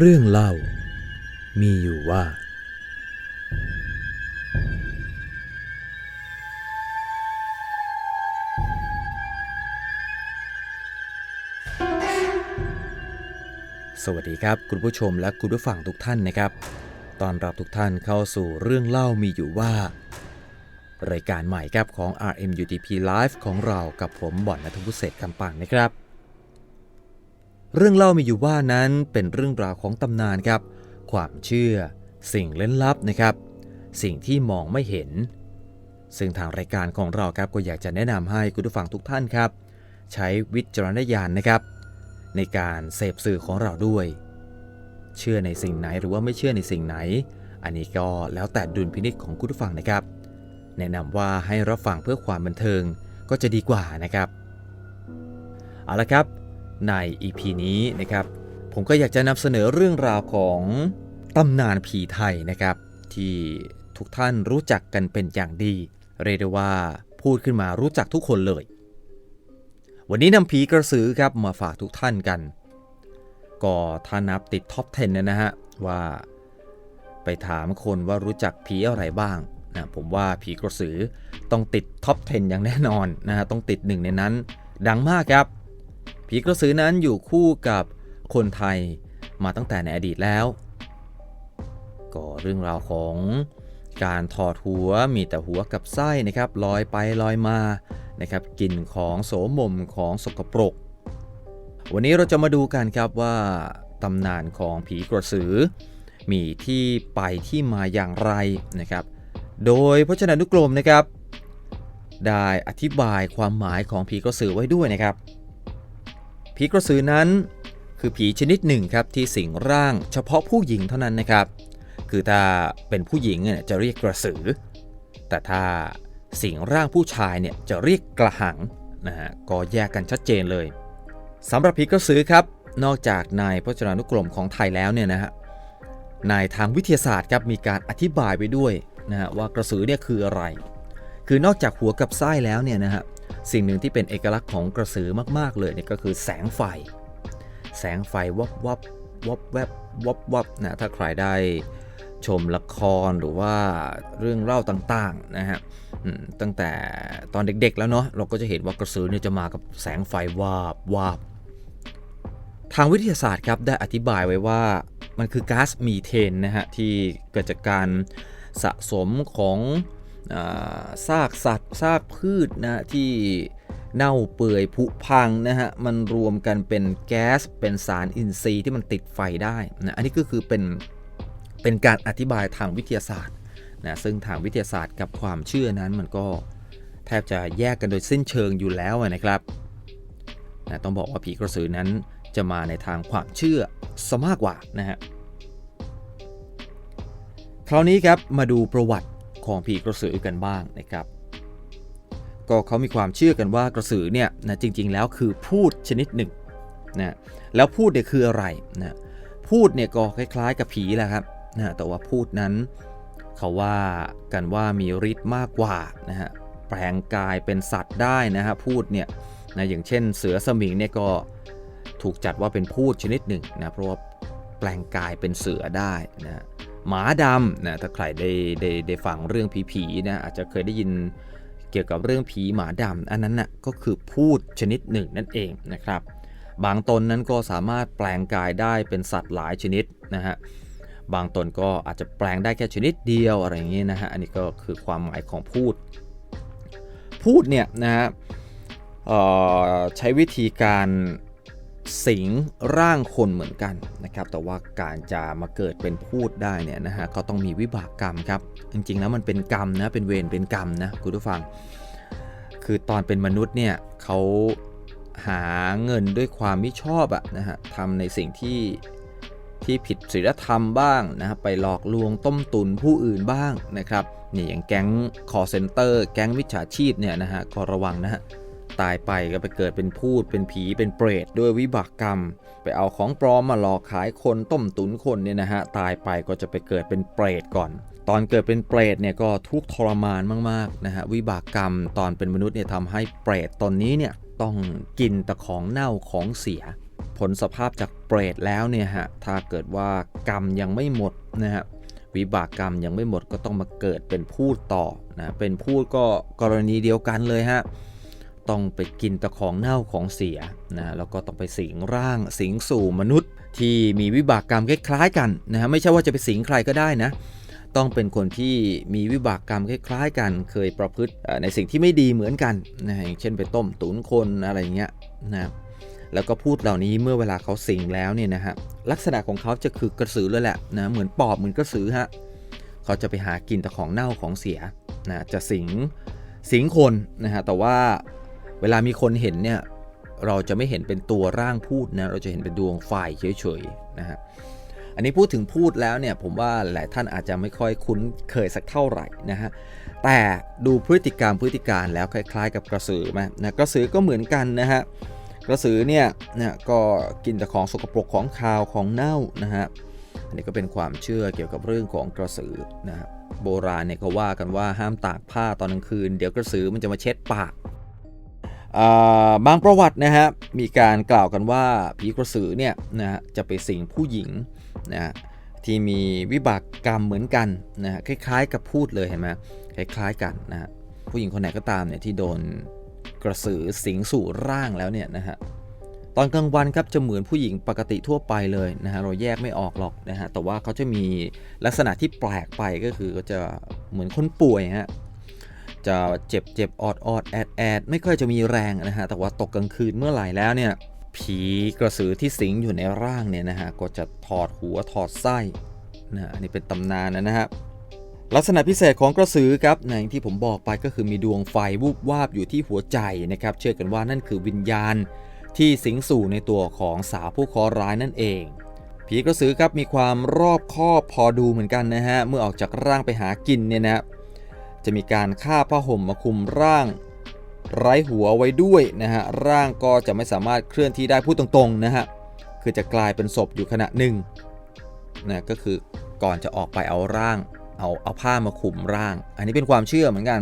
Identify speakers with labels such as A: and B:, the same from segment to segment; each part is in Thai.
A: เรื่องเล่า มีอยู่ว่า สวัสดีครับคุณผู้ชมและคุณผู้ฟังทุกท่านนะครับตอนรับทุกท่านเข้าสู่เรื่องเล่ามีอยู่ว่า รายการใหม่ครับของ RMUTP Live ของเรากับผมบ่อนนัทวุฒิเศษคำปังนะครับ เรื่องเล่ามีอยู่ว่านั้นเป็นเรื่องราวของตำนานครับ ความเชื่อ สิ่งเล่นลับนะครับ สิ่งที่มองไม่เห็น ซึ่งทางรายการของเราครับก็อยากจะแนะนำให้คุณผู้ฟังทุกท่านครับ ใช้วิจารณญาณนะครับ ในการเสพสื่อของเราด้วย เชื่อในสิ่งไหนหรือว่าไม่เชื่อในสิ่งไหน อันนี้ก็แล้วแต่ดุลพินิจของคุณผู้ฟังนะครับ แนะนำว่าให้รับฟังเพื่อความบันเทิงก็จะดีกว่านะครับเอาละครับ ใน EP นี้นะครับ ผมก็อยากจะนำเสนอเรื่องราวของตำนานผีไทยนะครับ ที่ทุกท่านรู้จักกันเป็นอย่างดี เรียกได้ว่าพูดขึ้นมารู้จักทุกคนเลย วันนี้นำผีกระสือครับมาฝากทุกท่านกัน ก็ถ้านับติดท็อป 10เนยนะฮะว่าไปถามคนว่ารู้จักผีอะไรบ้างนะผมว่าผีกระสือต้องติดท็อป 10 อย่างแน่นอนนะฮะต้องติดหนึ่งในนั้น ดังมากครับ ผีกระสือนั้นอยู่คู่กับคนไทยมาตั้งแต่ในอดีตแล้ว ก็เรื่องราวของการถอดหัวมีแต่หัวกับไส้นะครับลอยไปลอยมานะครับกลิ่นของโสมมของสกปรก วันนี้เราจะมาดูกันครับว่าตำนานของผีกระสือ มีที่ไปที่มาอย่างไรนะครับ โดยพจนานุกรมนะครับ ได้อธิบายความหมายของผีกระสือไว้ด้วยนะครับ ผีกระสือนั้น คือผีชนิดหนึ่งครับที่สิงร่างเฉพาะผู้หญิงเท่านั้นนะครับ คือถ้าเป็นผู้หญิงเนี่ยจะเรียกกระสือ แต่ถ้าสิงร่างผู้ชายเนี่ยจะเรียกกระหังนะฮะก็แยกกันชัดเจนเลยสำหรับผีกระสือครับ นอกจากในพจนานุกรมของไทยแล้วเนี่ยนะฮะในทางวิทยาศาสตร์ครับมีการอธิบายไว้ด้วยนะฮะว่ากระสือเนี่ยคืออะไร คือนอกจากหัวกับไส้แล้วเนี่ยนะฮะ สิ่งหนึ่งที่เป็นเอกลักษณ์ของกระสือมากๆเลยเนี่ยก็คือแสงไฟ แสงไฟวับวับวับแวบวับวับนะถ้าใครได้ชมละครหรือว่าเรื่องเล่าต่างๆนะฮะตั้งแต่ตอนเด็กๆแล้วเนาะเราก็จะเห็นว่ากระสือเนี่ยจะมากับแสงไฟวาบวาบทางวิทยาศาสตร์ครับได้อธิบายไว้ว่ามันคือก๊าซมีเทนนะฮะที่เกิดจากการสะสมของ ซากสัตว์ซากพืชนะที่เน่าเปื่อยผุพังนะฮะมันรวมกันเป็นแก๊สเป็นสารอินทรีย์ที่มันติดไฟได้นะอันนี้ก็คือเป็นเป็นการอธิบายทางวิทยาศาสตร์นะซึ่งทางวิทยาศาสตร์กับความเชื่อนั้นมันก็แทบจะแยกกันโดยสิ้นเชิงอยู่แล้วนะครับนะต้องบอกว่าผีกระสือนั้นจะมาในทางความเชื่อซะมากกว่านะฮะคราวนี้ครับมาดูประวัติ ของผีกระสือกันบ้างนะครับ ก็เขามีความเชื่อกันว่ากระสือเนี่ยนะจริงๆ แล้วคือพูดชนิดหนึ่งนะแล้วพูดเนี่ยคืออะไรนะพูดเนี่ยก็คล้ายๆ กับผีแหละครับนะแต่ว่าพูดนั้นเขาว่ากันว่ามีฤทธิ์มากกว่านะฮะแปลงกายเป็นสัตว์ได้นะฮะพูดเนี่ยนะอย่างเช่นเสือสมิงเนี่ยก็ถูกจัดว่าเป็นพูดชนิดหนึ่งนะเพราะว่าแปลงกายเป็นเสือได้นะ หมาดำนะถ้าใครได้ได้ได้ฟังเรื่องผีๆนะอาจจะเคยได้ยินเกี่ยวกับเรื่องผีหมาดำอันนั้นนะ่ะก็คือพูดชนิดหนึ่งนั่นเองนะครับ บางตนนั้นก็สามารถแปลงกายได้เป็นสัตว์หลายชนิดนะฮะบางตนก็อาจจะแปลงได้แค่ชนิดเดียวอะไรอย่างนี้นะฮะอันนี้ก็คือความหมายของพูด พูดเนี่ยนะฮะเอ่อใช้วิธีการ สิงร่างคนเหมือนกันนะครับ แต่ว่าการจะมาเกิดเป็นพูดได้เนี่ยนะฮะก็ต้องมีวิบากกรรมครับ จริงๆแล้วมันเป็นกรรมนะเป็นเวรเป็นกรรมนะคุณผู้ฟัง คือตอนเป็นมนุษย์เนี่ยเขาหาเงินด้วยความไม่ชอบอะนะฮะทำในสิ่งที่ที่ผิดศีลธรรมบ้างนะฮะไปหลอกลวงต้มตุนผู้อื่นบ้างนะครับนี่อย่างแก๊งคอเซ็นเตอร์แก๊งมิจฉาชีพเนี่ยนะฮะก็ระวังนะฮะ ตายไปก็ไปเกิดเป็นพูดเป็นผีเป็นเปรตด้วยวิบากกรรม ไปเอาของปลอมมาหลอกขายคนต้มตุนคนเนี่ยนะฮะตายไปก็จะไปเกิดเป็นเปรตก่อน ตอนเกิดเป็นเปรตเนี่ยก็ทุกทรมานมากๆนะฮะวิบากกรรมตอนเป็นมนุษย์เนี่ยทำให้เปรตตอนนี้เนี่ยต้องกินแต่ของเน่าของเสีย ผลสภาพจากเปรตแล้วเนี่ยฮะถ้าเกิดว่ากรรมยังไม่หมดนะฮะวิบากกรรมยังไม่หมดก็ต้องมาเกิดเป็นพูดต่อนะเป็นพูดก็กรณีเดียวกันเลยฮะ ต้องไปกินตะของเน่าของเสียนะแล้วก็ต้องไปสิงร่างสิงสู่มนุษย์ ที่มีวิบากกรรมคล้ายๆกันนะฮะไม่ใช่ว่าจะไปสิงใครก็ได้นะต้องเป็นคนที่มีวิบากกรรมคล้ายๆกัน เคยประพฤติในสิ่งที่ไม่ดีเหมือนกันนะอย่างเช่นไปต้มตุ๋นคนอะไรเงี้ยนะแล้วก็พูดเหล่านี้เมื่อเวลาเขาสิงแล้วเนี่ยนะฮะลักษณะของเขาจะคือกระสือเลยแหละนะเหมือนปอบเหมือนกระสือฮะเขาจะไปหากินแต่ของเน่าของเสียนะจะสิงสิงคนนะฮะแต่ว่า เวลามีคนเห็นเนี่ยเราจะไม่เห็นเป็นตัวร่างพูดนะเราจะเห็นเป็นดวงไฟเฉยๆนะฮะอันนี้พูดถึงพูดแล้วเนี่ยผมว่าหลายท่านอาจจะไม่ค่อยคุ้นเคยสักเท่าไหร่นะฮะแต่ดูพฤติกรรมพฤติการแล้วคล้าย ๆ กับกระสือไหมนะกระสือก็เหมือนกันนะฮะกระสือเนี่ยนะก็กินแต่ของสกปรกของคาวของเน่านะฮะอันนี้ก็เป็นความเชื่อเกี่ยวกับเรื่องของกระสือนะฮะโบราณเนี่ยเขาว่ากันว่าห้ามตากผ้าตอนกลางคืน เดี๋ยวกระสือมันจะมาเช็ดปาก บางประวัตินะฮะมีการกล่าวกันว่าผีกระสือเนี่ยนะฮะจะไปสิงผู้หญิงนะฮะที่มีวิบากกรรมเหมือนกันนะฮะคล้ายๆกับพูดเลยเห็นไหมคล้ายๆกันนะฮะผู้หญิงคนไหนก็ตามเนี่ยที่โดนกระสือสิงสู่ร่างแล้วเนี่ยนะฮะตอนกลางวันครับจะเหมือนผู้หญิงปกติทั่วไปเลยนะฮะเราแยกไม่ออกหรอกนะฮะแต่ว่าเขาจะมีลักษณะที่แปลกไปก็คือก็จะเหมือนคนป่วยฮะ จะเจ็บเจ็บออดออดแอดแอดไม่ค่อยจะมีแรงนะฮะ แต่ว่าตกกลางคืนเมื่อไหร่แล้วเนี่ย ผีกระสือที่สิงอยู่ในร่างเนี่ยนะฮะ ก็จะถอดหัวถอดไส้นะอันนี้เป็นตำนานนะฮะลักษณะพิเศษของกระสือครับอย่างที่ผมบอกไปก็คือมีดวงไฟวูบวาบอยู่ที่หัวใจนะครับ เชื่อกันว่านั่นคือวิญญาณที่สิงสู่ในตัวของสาวผู้เคราะห์ร้ายนั่นเอง ผีกระสือครับมีความรอบคอบพอดูเหมือนกันนะฮะ เมื่อออกจากร่างไปหากินเนี่ยนะ จะมีการฆ่าผ้าห่มมาคุมร่างไร้หัวไว้ด้วยนะฮะร่างก็จะไม่สามารถเคลื่อนที่ได้พูดตรงๆนะฮะคือจะกลายเป็นศพอยู่ขณะหนึ่งนะก็คือก่อนจะออกไปเอาร่างเอาเอาผ้ามาคุมร่าง อันนี้เป็นความเชื่อเหมือนกัน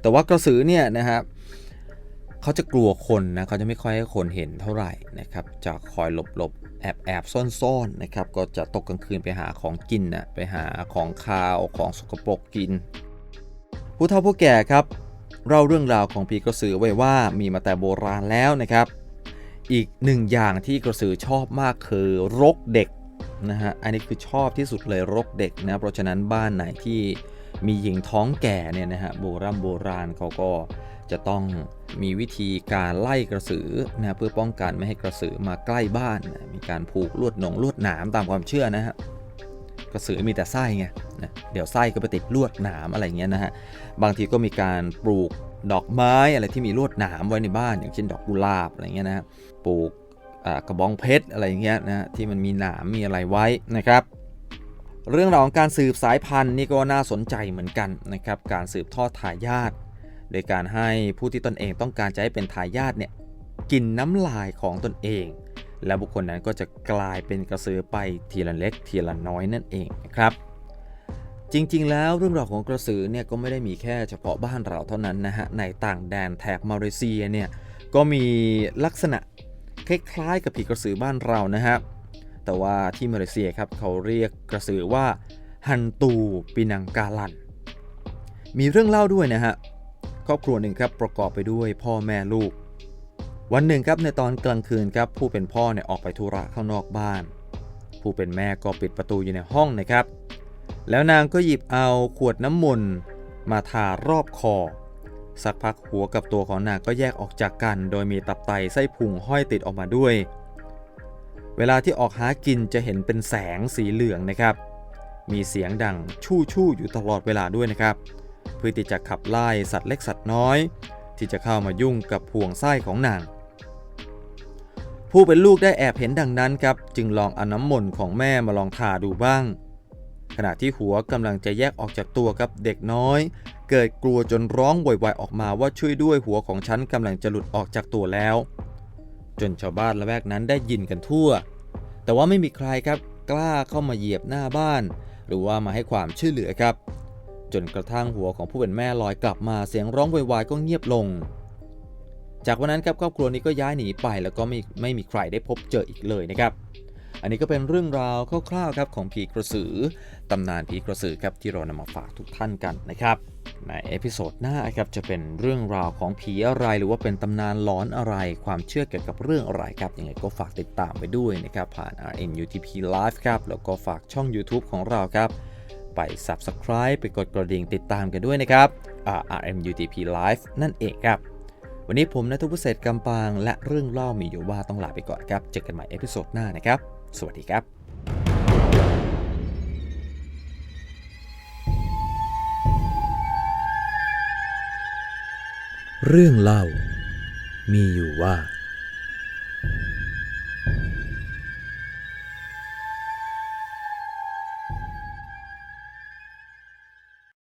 A: แต่ว่ากระสือเนี่ยนะฮะเขาจะกลัวคนนะเขาจะไม่ค่อยให้คนเห็นเท่าไหร่นะครับจะคอยหลบหลบแอบแอบซ่อนซ่อนๆนะครับก็จะตกกลางคืนไปหาของกินนะไปหาของคาวของสกปรกกิน ผู้เฒ่าผู้แก่ครับเล่าเรื่องราวของผีกระสือไว้ว่ามีมาแต่โบราณแล้วนะครับ อีกหนึ่งอย่างที่กระสือชอบมากคือรกเด็กนะฮะอันนี้คือชอบที่สุดเลยรกเด็กนะเพราะฉะนั้นบ้านไหนที่มีหญิงท้องแก่เนี่ยนะฮะโบราณโบราณเขาก็จะต้องมีวิธีการไล่กระสือนะเพื่อป้องกันไม่ให้กระสือมาใกล้บ้านนะมีการผูกลวดหนงลวดหนามตามความเชื่อนะฮะ กระสือมีแต่ไส้ไงนะเดี๋ยวไส้ก็ไปติดลวดหนามอะไรเงี้ยนะฮะบางทีก็มีการปลูกดอกไม้อะไรที่มีลวดหนามไว้ในบ้าน อย่างเช่นดอกกุหลาบอะไรเงี้ยนะฮะปลูกกระบองเพชรอะไรเงี้ยนะฮะที่มันมีหนามมีอะไรไว้นะครับเรื่องราวของการสืบสายพันธุ์นี่ก็น่าสนใจเหมือนกันนะครับ การสืบทอดทายาทโดยการให้ผู้ที่ตนเองต้องการจะให้เป็นทายาทเนี่ยกินน้ำลายของตนเอง และบุคคลนั้นก็จะกลายเป็นกระสือไปทีละเล็กทีละน้อยนั่นเองนะครับจริงๆ แล้วเรื่องราวของกระสือเนี่ยก็ไม่ได้มีแค่เฉพาะบ้านเราเท่านั้นนะฮะในต่างแดนแถบมาเลเซียเนี่ยก็มีลักษณะคล้ายๆ กับผีกระสือบ้านเรานะฮะแต่ว่าที่มาเลเซียครับเขาเรียกกระสือว่าฮันตูปินังกาลัน มีเรื่องเล่าด้วยนะฮะครอบครัวหนึ่งครับประกอบไปด้วยพ่อแม่ลูก วันหนึ่งครับในตอนกลางคืนครับผู้เป็นพ่อเนี่ยออกไปธุระข้างนอกบ้าน ผู้เป็นแม่ก็ปิดประตูอยู่ในห้องนะครับ แล้วนางก็หยิบเอาขวดน้ำมนต์มาทารอบคอ สักพักหัวกับตัวของนางก็แยกออกจากกัน โดยมีตับไตไส้พุงห้อยติดออกมาด้วย เวลาที่ออกหากินจะเห็นเป็นแสงสีเหลืองนะครับ มีเสียงดังชู่ชู่อยู่ตลอดเวลาด้วยนะครับ เพื่อที่จะขับไล่สัตว์เล็กสัตว์น้อย ที่จะเข้ามายุ่งกับห่วงไส้ของนาง ผู้เป็นลูกได้แอบเห็นดังนั้นครับ จึงลองเอาน้ำมนต์ของแม่มาลองทาดูบ้าง ขณะที่หัวกำลังจะแยกออกจากตัวกับเด็กน้อย เกิดกลัวจนร้องโวยวายออกมาว่าช่วยด้วยหัวของฉันกำลังจะหลุดออกจากตัวแล้ว จนชาวบ้านละแวกนั้นได้ยินกันทั่ว แต่ว่าไม่มีใครครับกล้าเข้ามาเหยียบหน้าบ้าน หรือว่ามาให้ความช่วยเหลือครับ จนกระทั่งหัวของผู้เป็นแม่ลอยกลับมาเสียงร้องโวยวายก็เงียบลง จากวันนั้นครับครอบครัวนี้ก็ย้ายหนีไปแล้วก็ไม่ไม่มีใครได้พบเจออีกเลยนะครับ อันนี้ก็เป็นเรื่องราวคร่าวๆครับของผีกระสือตำนานผีกระสือครับที่เรานำมาฝากทุกท่านกันนะครับ ในเอพิโซดหน้าครับจะเป็นเรื่องราวของผีอะไรหรือว่าเป็นตำนานหลอนอะไรความเชื่อเกี่ยวกับเรื่องอะไรครับยังไงก็ฝากติดตามไปด้วยนะครับผ่าน RNUTP Live ครับแล้วก็ฝากช่อง YouTube ของเราครับไป Subscribe ไปกดกระดิ่งติดตามกันด้วยนะครับ RMUTP Live นั่นเองครับ วันนี้ผมนัทวุฒิเศษกำปาง และเรื่องเล่ามีอยู่ว่าต้องลาไปก่อนครับ เจอกันใหม่เอพิโซดหน้านะครับ สวัสดีครับเรื่องเล่ามีอยู่ว่า